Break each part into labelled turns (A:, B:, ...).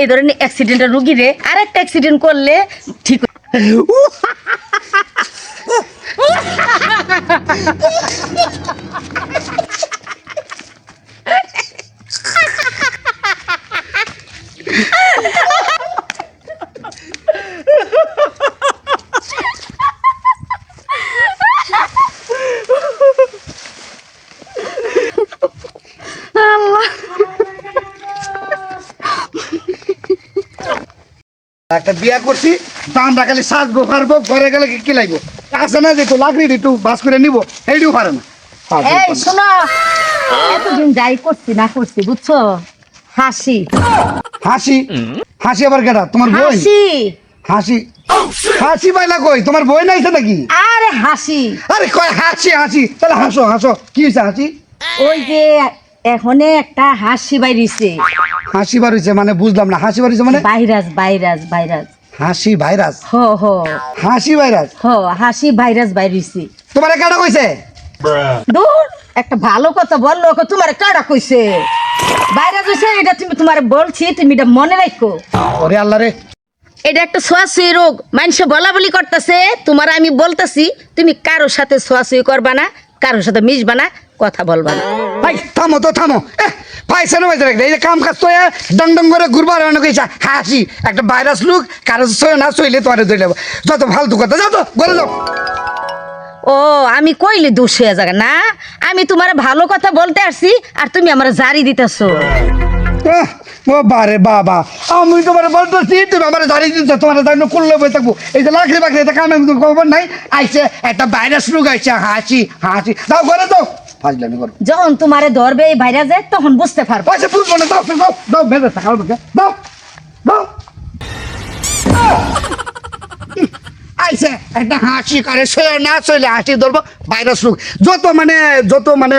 A: এই ধরনের অ্যাক্সিডেন্টের রুগীরে আরেকটা অ্যাক্সিডেন্ট করলে ঠিক
B: একটা বিয়া করছি দামটা খালি সাজবো পারব ঘরে গেলে কি- লাগবো? আছে না যে একটু লাকড়ি একটু বাস করে নিবো এইটুকু পারে না।
A: এই শোনো এতদিন যাই করছি না করছি বুঝছ? হাসি।
B: হাসি? হাসি আবার কেটা তোমার বই?
A: হাসি।
B: হাসি। হাসি পাইলা কই? তোমার বই নাইছে নাকি?
A: আরে হাসি।
B: আরে কয় হাসি হাসি। তাহলে হাসো হাসো। কি হয়েছে হাসি?
A: ওই যে এখনে একটা হাসি বাইরিছে।
B: হাসি বার হয়েছে মানে বুঝলাম না। হাসি বার হয়েছে মানে?
A: Virus virus virus.
B: হাসি ভাইরাস?
A: হ হ।
B: হাসি ভাইরাস?
A: হ হাসি ভাইরাস বাইরিছে
B: তোমারে কেটা কইছে?
A: দূর একটা ভালো কথা বলল তোমার কাটা কইছে? ভাইরাস হইছে এটা তুমি তোমারে বলছি তুমি এটা মনে রাখো
B: ওরে আল্লাহ রে।
A: এটা একটা ছোঁয়াছুঁই রোগ। মানুষে বলা বলি করতেছে তোমার আমি বলতেছি তুমি কারোর সাথে ছোঁয়াছুঁই করবা না কারোর সাথে মিশবা না কথা বলবা না।
B: ভাই থামো তো থামো। এহ, পাইছে না পাইছে এই যে কাম কাজ তো ডং ডং করে ঘুরবার অনেক হাসি একটা ভাইরাস লুক কারও সই না সইলে তোমার ধরে যাব যত ফালতু কথা। যাও তো বলে যাও।
A: ও আমি কইলে দোষ হয়ে যাবে না। আমি তোমার ভালো কথা বলতে আসছি আর তুমি আমার জারি দিতেছো।
B: ও বারে বাবা আমি তোমার বলতেছি তুমি আমার দাঁড়িয়ে দিচ্ছ তোমার দাঁড়িয়ে করলে বই থাকব। এই যে লাকড়ি বাকড়ি এটা কামে খবর নাই। আইছে একটা ভাইরাস রোগ আইছে। হাসি হাসি দাও ঘরে দাও ফাজলামি করো।
A: যখন তোমারে ধরবে এই ভাইরাসে তখন বুঝতে পারব।
B: বুঝব না দাও দাও দাও থাকা দাও দাও। আইছে একটা হাসি করে সয়ে না সইলে হাসি ধরবো ভাইরাস রোগ। যত মানে যত মানে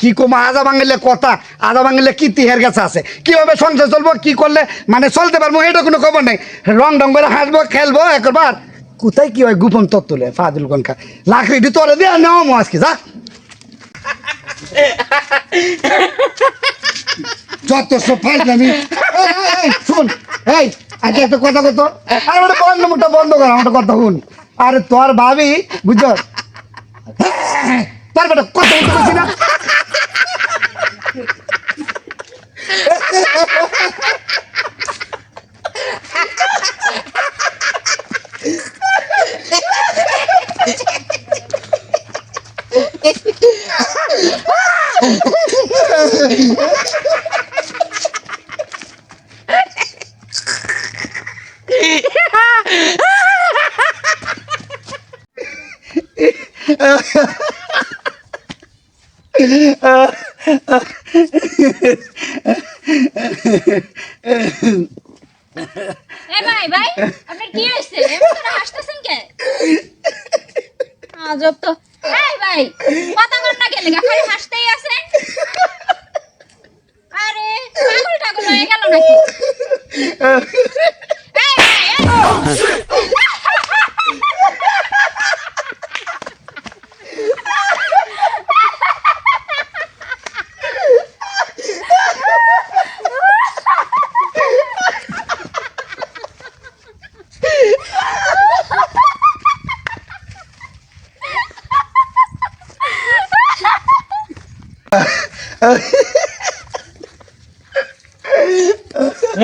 B: কি কমা বাঙালির কথা আদা বাঙালির কি তিহের কাছে আছে। কীভাবে সংসার চলবো কি করলে মানে চলতে পারব এটা কোনো খবর নেই। রং ডং করে হাসবো খেলব একবার। কোথায় কি হয় গোপন তত্ত্বলে ফাদুল কনকা লাকড়ি তোরে দিয়ে নেওয়া আজকে যা। যত সব আমি। শুন, এই আজকে একটা কথা কত আর ওটা বন্ধ, মুখটা বন্ধ কর, আমার কথা শুন। আরে তোর ভাবি, বুঝছ? তার বেটা কথা বলতে পারছি না।
C: এ ভাই ভাই আপনার কি হয়েছে? এমন করে হাসতেছেন কে আজব তো। এই ভাই কথা কর না গেলে খালি হাসতেই আছেন আরে পাগল টাগল হয়ে গেল নাকি?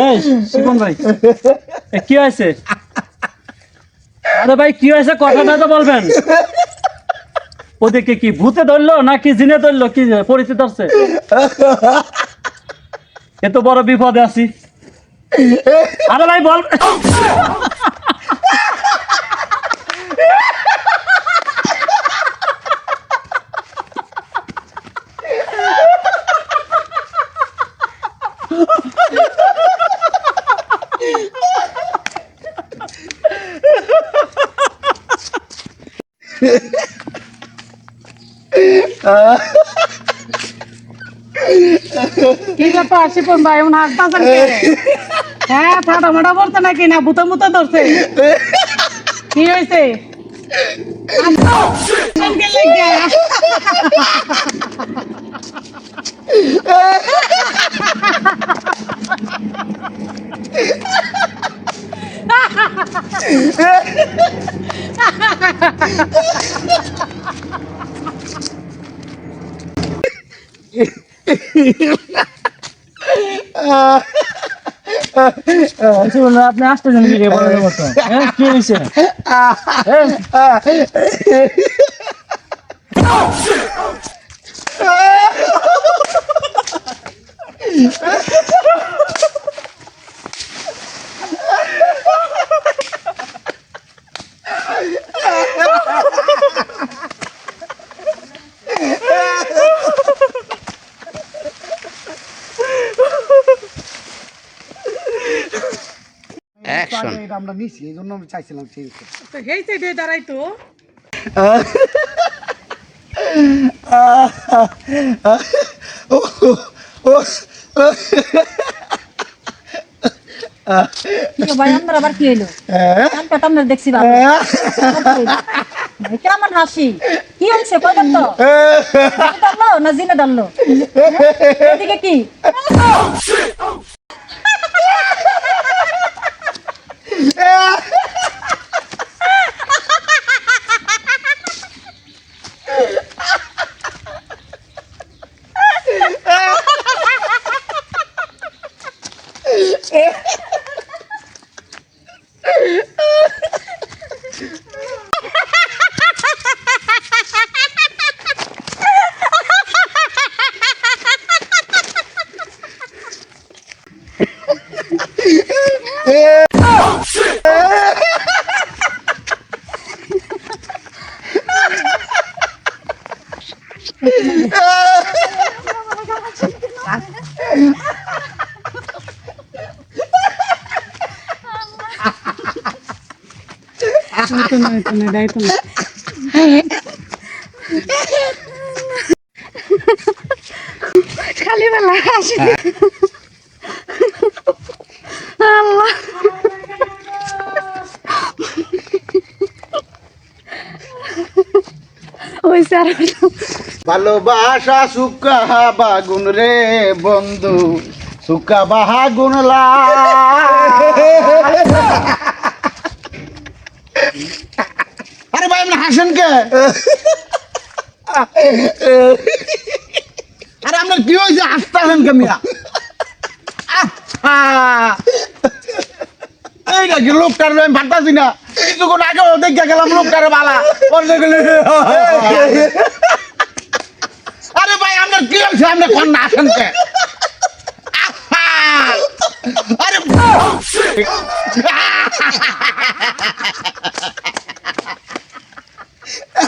C: এই ভাই,
D: কি হয়েছে? আরে ভাই কি হয়েছে? কথাটা তো বলবেন। ওদেরকে কি ভূতে ধরলো নাকি জিনে ধরলো? কি পরিচিত ধরছে এ তো বড় বিপদে আছি। আরে ভাই বল।
E: কি ব্যাপার শিপন ভাই এমন হাসতাছেন হ্যাঁ ফাটা মাটা পড়ছে নাকি? না, ভূতে মুতে ধরছে। কি হয়েছে
D: আপনি আসতেছেন কি
F: বলার আমরা নিছি এই জন্য আমি চাইছিলাম সেই
E: তো সেই সাইডে দাঁড়াই তো।
C: ভাই আপনার আবার কি হইল? কানটা দেখছি কেমন হাসি? কি হচ্ছে কই তো ডাললো না জিনে ডাললো এদিকে কি?
E: তো নয় তো নয় দাই না
A: খালি বেলা হাসি আল্লাহ ওই স্যার
F: ভালোবাসা সুকা বাগুন রে বন্ধু, সুকা বাহাগুন লা আরে ভাই আপনি হাসেন কে? আরে আপনার কি হয়েছে? হাসতে হাসেন কে মিয়া? আহা! এই নাকি লোকটার আমি ভাবতাছি না। কিছুক্ষণ আগে দেখে গেলাম লোকটারে বালা। আরে ভাই আপনার কি হয়েছে? আপনি কোন না আসেন কে! আরে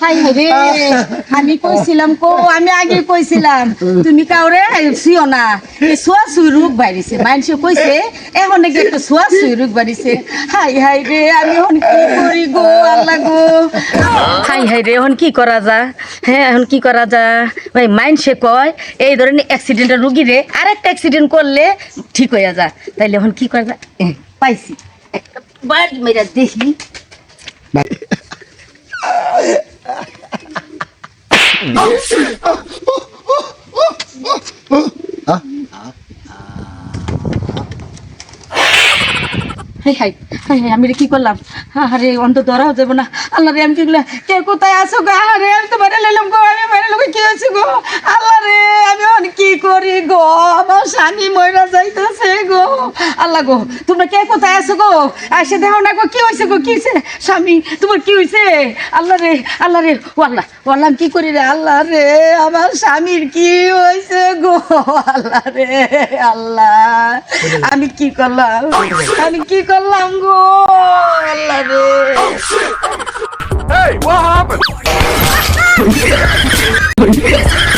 A: হাই হাই রে আমি কইছিলাম কো আমি আগে কইছিলাম তুমি কাউরে সিও না। এই সোয়া সুই রোগ বাইরিছে মানুষে কইছে এখন নাকি একটা সোয়া সুই রোগ বাইরিছে হাই হাই রে আমি এখন কি করি গো আল্লাহ গো। হাই হাই রে এখন কি করা যা? হ্যাঁ এখন কি করা যা? ভাই মানুষে কয় এই ধরনের অ্যাক্সিডেন্টের রুগী রে আরেকটা অ্যাক্সিডেন্ট করলে ঠিক হয়ে যা। তাইলে এখন কি করা যা? পাইছি। একটা বাড়ি মেরা দেখি। হাই হাই হাই হাই আমি কি করলাম? আরে অন্ত ধরাও যাব না। আল্লাহ রে, আমি কি করলাম কে কোথায় আসো গো? আরে আমি তো বাইরে লাইলাম গো, আমি বাইরে লোক কি হয়েছে গো? আল্লাহ রে, আমি এখন কি করি গো? আমার স্বামী ময়রা যাইতেছে গো। আল্লাহ গো, তোমরা কে কোথায় আছো গো? এসে দেখো না গো, কি হয়েছে গো, কি হয়েছে স্বামী, তোমার কি হয়েছে আল্লাহ রে আল্লাহ রে, ও আল্লাহ ও আল্লাহ কি করি রে? আল্লাহ রে, আমার স্বামীর কি হয়েছে গো? আল্লাহ রে, আল্লাহ, আমি কি করলাম? আমি কি করলাম গো? আল্লাহ Oh,
G: hey, what happened?